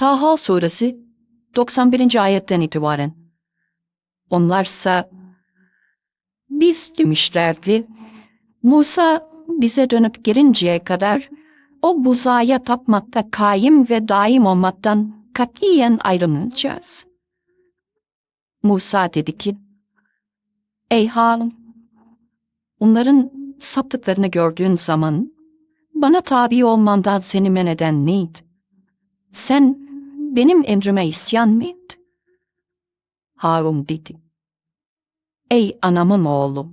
Taha suresi 91. ayetten itibaren. Onlarsa biz demişlerdi. Musa bize dönüp gelinceye kadar o buzaya tapmakta kaim ve daim olmaktan katiyen ayrılmayacağız. Musa dedi ki, Ey Harun, onların saptıklarını gördüğün zaman bana tabi olmandan seni men eden neydi? Sen benim emrime isyan mı ettin? Harun dedi. Ey anamın oğlu,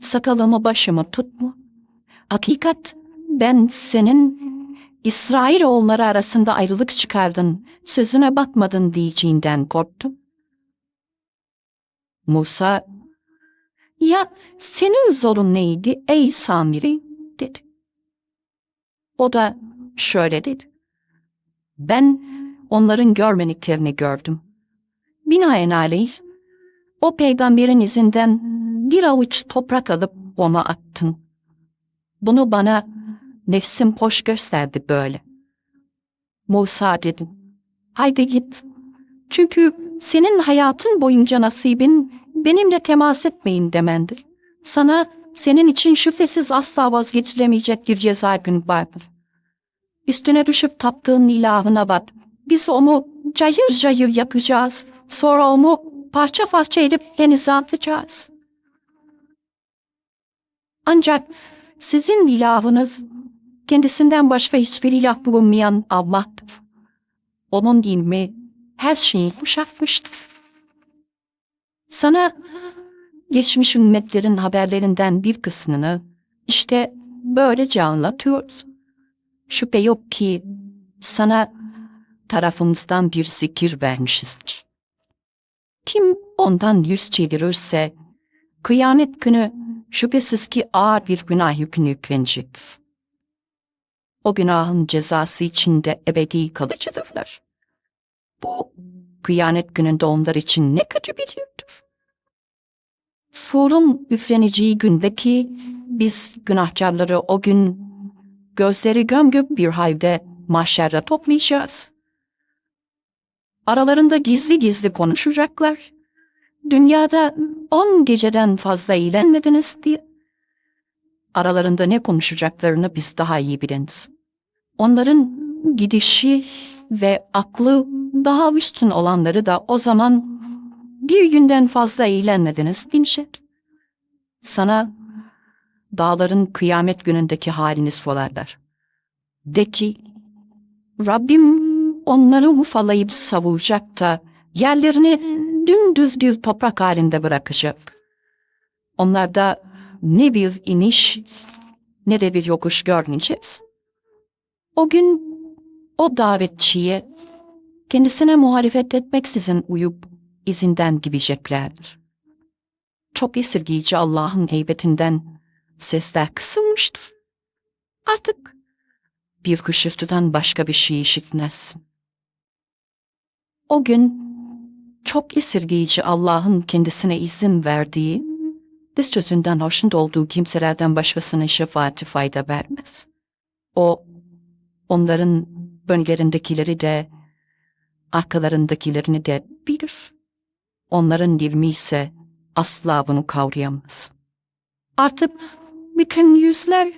sakalımı başımı tutma. Hakikat ben senin İsrail oğulları arasında ayrılık çıkardın, sözüne bakmadın diyeceğinden korktum. Musa, ya senin zorun neydi ey Samiri dedi. O da şöyle dedi. Ben onların görmediklerini gördüm. Binaenaleyh o peygamberin izinden bir avuç toprak alıp ona attım. Bunu bana nefsim hoş gösterdi böyle. Musa dedim. Haydi git. Çünkü senin hayatın boyunca nasibin benimle temas etmeyin demendir. Sana senin için şüphesiz asla vazgeçilemeyecek bir ceza gün vardır. Üstüne düşüp taptığın ilahına bat. Biz onu cayır cayır yakacağız. Sonra onu parça parça edip denize atacağız. Ancak sizin ilahınız kendisinden başka hiçbir ilah bulunmayan Allah'tır. Onun ilmi her şeyi kuşatmıştır. Sana geçmiş ümmetlerin haberlerinden bir kısmını işte böylece anlatıyoruz. Şüphe yok ki sana tarafımızdan bir zikir vermişizdir. Kim ondan yüz çevirirse kıyamet günü şüphesiz ki ağır bir günah yükünü yüklenecektir. O günahın cezası içinde ebedi kalıcıdırlar. Bu kıyamet gününde onlar için ne kötü bir yurttur. Surun üfleneceği gündeki biz günahkarları o gün gözleri gömgöp bir halde mahşerde toplayacağız. Aralarında gizli gizli konuşacaklar. Dünyada on geceden fazla eğlenmediniz diye. Aralarında ne konuşacaklarını biz daha iyi biliriz. Onların gidişi ve aklı daha üstün olanları da o zaman bir günden fazla eğlenmediniz dinşet. Sana dağların kıyamet günündeki halini sorarlar. De ki, Rabbim onları ufalayıp savuracak da yerlerini dümdüz bir toprak halinde bırakacak. Onlarda ne bir iniş ne de bir yokuş görmeyeceğiz. O gün o davetçiye kendisine muhalefet etmeksizin uyup izinden gideceklerdir. Çok esirgiyici Allah'ın heybetinden sesler kısılmıştır. Artık bir kışırtıdan başka bir şey işitmezsin. O gün çok esirgeyici Allah'ın kendisine izin verdiği, diz sözünden hoşnut olduğu kimselerden başkasının şefaati fayda vermez. O, onların önlerindekileri de, arkalarındakilerini de bilir. Onların ilmi ise asla bunu kavrayamaz. Artık bütün yüzler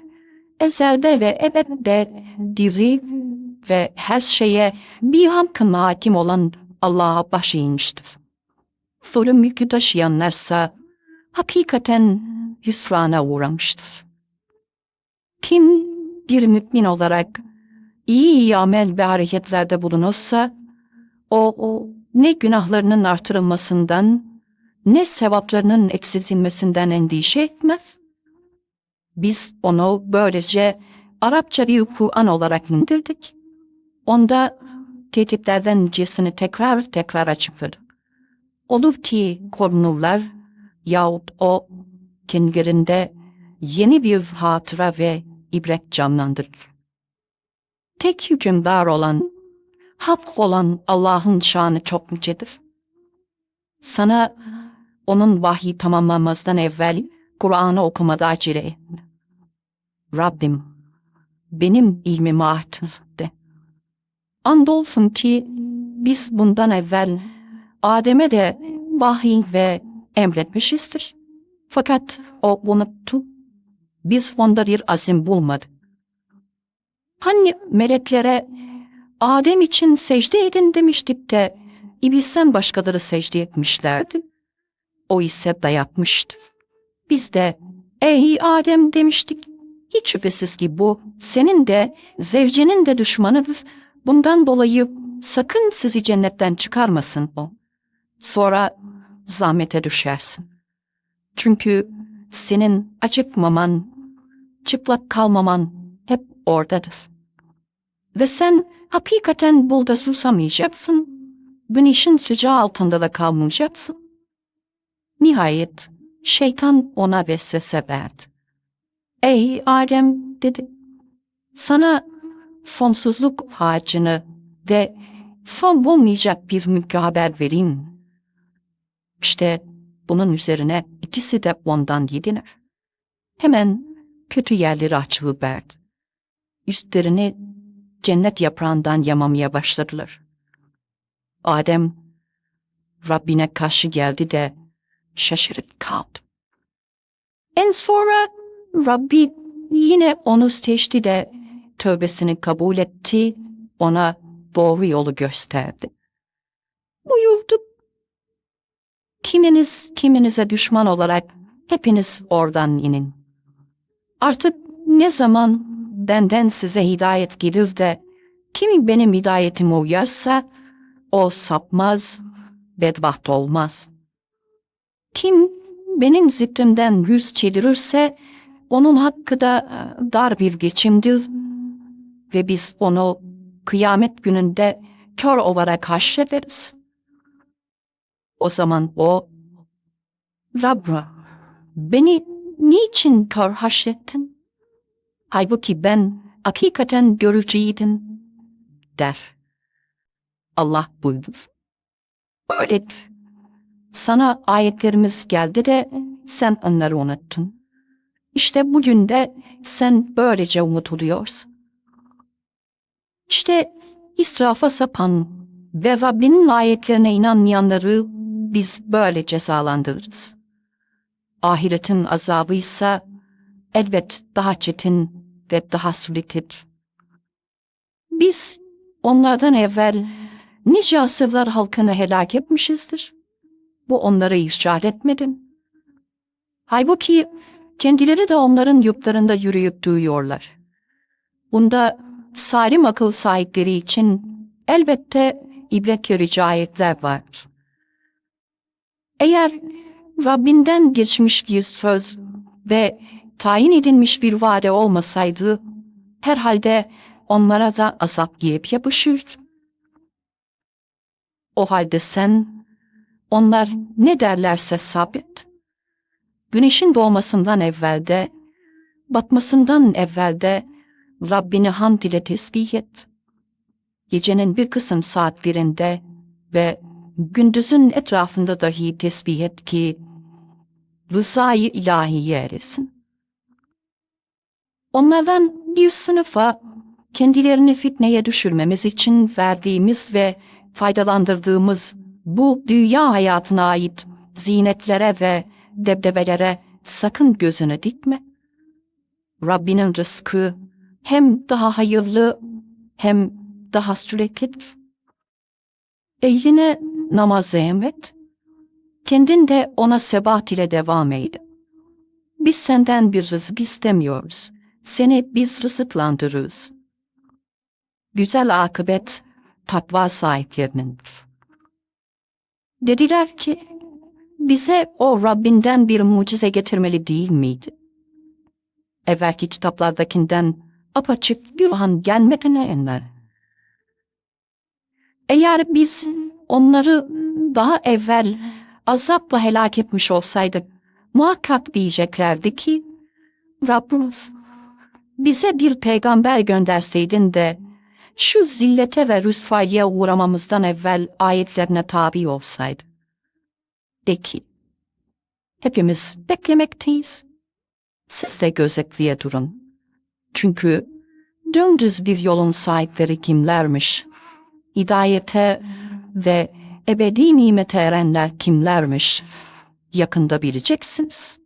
ezelde ve ebedde diri ve her şeye bir hakkın hakim olan Allah'a baş eğmiştir. Zulüm yükü taşıyanlarsa hakikaten hüsrana uğramıştır. Kim bir mümin olarak iyi iyi amel ve hareketlerde bulunursa, o, o ne günahlarının artırılmasından, ne sevaplarının eksiltilmesinden endişe etmez. Biz onu böylece Arapça bir Kur'an olarak indirdik. Onda tehditlerden cisini tekrar tekrar açıkladı. Olur ki korunurlar yahut o kendilerinde yeni bir hatıra ve ibret canlandırır. Tek hükümdar olan, hak olan Allah'ın şanı çok yücedir. Sana onun vahyi tamamlanmazdan evvel Kur'an'ı okumada acele etme. Rabbim benim ilmimi artır. Andolsun ki biz bundan evvel Adem'e de vahiy ve emretmişizdir. Fakat o unuttu. Biz onda bir azim bulmadık. Hani meleklere Adem için secde edin demiştik de iblisten başkaları secde etmişlerdi. O ise dayatmıştı. Biz de ey Adem demiştik. Hiç şüphesiz ki bu senin de zevcenin de düşmanıdır. Bundan dolayı sakın sizi cennetten çıkarmasın o. Sonra zahmete düşersin. Çünkü senin acıkmaman, çıplak kalmaman hep oradadır. Ve sen hakikaten burada susamayacaksın, güneşin sıcağı altında da kalmayacaksın. Nihayet şeytan ona vesvese verdi. Ey Adem dedi, sana sonsuzluk harcını ve son bulmayacak bir mülkü haber vereyim. İşte bunun üzerine ikisi de ondan yediler. Hemen kötü yerleri açılıverdi. Üstlerini cennet yaprağından yamamaya başladılar. Adem Rabbine karşı geldi de şaşırıp kaldı. En sonra Rabbi yine onu seçti de tövbesini kabul etti, ona doğru yolu gösterdi. Buyurdu. Kiminiz kiminize düşman olarak hepiniz oradan inin. Artık ne zaman benden size hidayet gelir de kimi benim hidayetime uyarsa o sapmaz, bedbaht olmaz. Kim benim zikrimden yüz çevirirse onun hakkı da e, dar bir geçimdir ve biz onu kıyamet gününde kör olarak haşrederiz. O zaman o, Rabbi, beni niçin kör haşrettin? Halbuki ben hakikaten görücüydüm, der. Allah buyurdu. Öyledir. Sana ayetlerimiz geldi de sen onları unuttun. İşte bugün de sen böylece unutuluyorsun. İşte israfa sapan ve Rabbinin ayetlerine inanmayanları biz böyle cezalandırırız. Ahiretin azabı ise elbet daha çetin ve daha süreklidir. Biz onlardan evvel nice asırlar halkını helak etmişizdir. Bu onlara işaret etmedin. Halbuki kendileri de onların yurtlarında yürüyüp duyuyorlar. Bunda salim akıl sahipleri için elbette ibret verici ayetler var. Eğer Rabbinden geçmiş bir söz ve tayin edilmiş bir vade olmasaydı, herhalde onlara da azap yiyip yapışırdı. O halde sen, onlar ne derlerse sabit. Güneşin doğmasından evvelde, batmasından evvelde Rabbini hamd ile tesbih et. Gecenin bir kısım saatlerinde ve gündüzün etrafında dahi tesbih et ki rızayı ilahiye eresin. Onlardan bir sınıfa kendilerini fitneye düşürmemiz için verdiğimiz ve faydalandırdığımız bu dünya hayatına ait zinetlere ve debdebelere sakın gözünü dikme. Rabbinin rızkı hem daha hayırlı hem daha süreklidir. Eline namazı emret, kendin de ona sebat ile devam eyle. Biz senden bir rızık istemiyoruz, seni biz rızıklandırırız. Güzel akıbet takva sahiplerinindir. Dediler ki, bize o Rabbinden bir mucize getirmeli değil miydi? Evvelki kitaplardakinden apaçık bir an gelmekine enler. Eğer biz onları daha evvel azapla helak etmiş olsaydık, muhakkak diyeceklerdi ki, Rabbimiz bize bir peygamber gönderseydin de, şu zillete ve rüsvaylığa uğramamızdan evvel ayetlerine tabi olsaydı. De ki, hepimiz beklemekteyiz. Siz de gözetliye durun. Çünkü dümdüz bir yolun sahipleri kimlermiş? Hidayete ve ebedi nimete erenler kimlermiş yakında bileceksiniz.